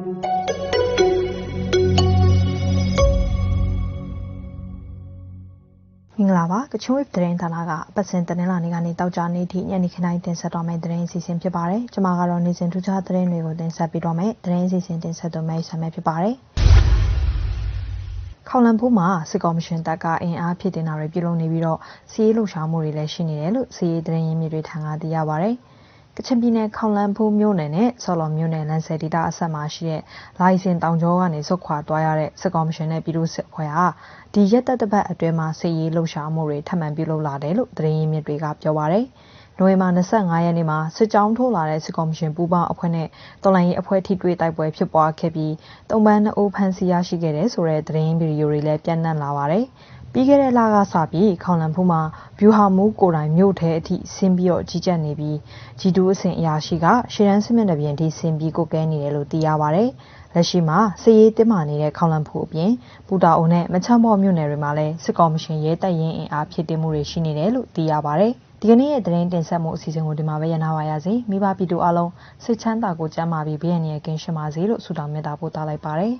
မင်္ဂလာပါကချုံးဝစ်သတင်းဌာနကအပတ်စဉ်သတင်းလာနေကနေတောက်ကြနေသည့်ညနေခင်းတိုင်းတင်ဆက်တော်မယ့်သတင်းအစီအစဉ်ဖြစ်ပါတယ်ကျွန်မကတော့နေစဉ်ထူးခြားသတင်းတွေကိုတင်ဆက်ပေးတော့မယ်သတင်းအစီအစဉ်တင်ဆက်တော်မယ့်ဆံမဲ့ဖြစ်ပါတယ်ခေါလန်ဖူးမှာစစ်ကော်မရှင်တပ်ကအင်အားဖြစ်တင်တာတွေပြုလုပ်နေပြီးတော့စီးရေးလှုပ်ရှားမှုတွေလည်းရှိနေတယ်လို့စီးရေးသတင်းရင်းမြစ်တွေထံကသိရပါဗျ။ ကချင်ပြည်နယ်ခေါင်လန်းဖူးမြို့နယ်နဲ့ဆော်လော်မြို့နယ်လမ်းဆယ်ဒေသအဆက်မှာရှိတဲ့လိုင်စင်တောင်ကျောကနေဆုတ်ခွာသွားရတဲ့စစ်ကောင်မရှင်နဲ့ပြည်သူ့စစ်အဖွဲ့ဟာဒီရက်သက်တပတ်အတွင်းမှာစစ်ရေးလှုပ်ရှားမှုတွေထပ်မံပြုလုပ်လာတယ်လို့သတင်းရင်းမြစ်တွေကပြောပါရယ်နိုဝင်ဘာ25ရက်နေ့မှာစစ်ကြောင်းထိုးလာတဲ့စစ်ကော်မရှင်ပူးပေါင်းအဖွဲ့နဲ့တော်လိုင်းရေးအဖွဲ့ထိတွေ့တိုက်ပွဲဖြစ်ပွားခဲ့ပြီးတုံပန်းနှအုပ်ဖမ်းဆီးရရှိခဲ့တဲ့ဆိုတဲ့သတင်းဗီဒီယိုတွေလည်းပြန့်နှံ့လာပါတယ်။ ပြီးခဲ့တဲ့လကစပြီးခေါလန်ဖူးမှာဗျူဟာမူးကိုတိုင်မြို့ထဲအထိဆင်းပြီးတော့ကြီးကြပ်နေပြီး G2 အဆင့်အရာရှိကရှေ့တန်းစစ်မျက်နှာပြင်ထိဆင်းပြီးကိုကဲနေတယ်လို့သိရပါဗျ။လက်ရှိမှာစစ်ရေးတင်းမာနေတဲ့ခေါလန်ဖူးအပြင်ပူတာအိုနဲ့မချမ်းဘော့မြို့နယ်တွေမှာလည်းစစ်ကောင်မရှင်ရဲတပ်ရင်းအင်အားဖြစ်တင်မှုတွေရှိနေတယ်လို့သိရပါဗျ။ဒီကနေ့ရဲ့သတင်းတင်ဆက်မှုအစီအစဉ်ကိုဒီမှာပဲရနာပါရစေမိဘပြည်သူအလုံးစိတ်ချမ်းသာကိုကြမ်းမာပြီးဘေးရန်ရကင်းရှင်းပါစေလို့ဆုတောင်းမေတ္တာပို့သလိုက်ပါတယ်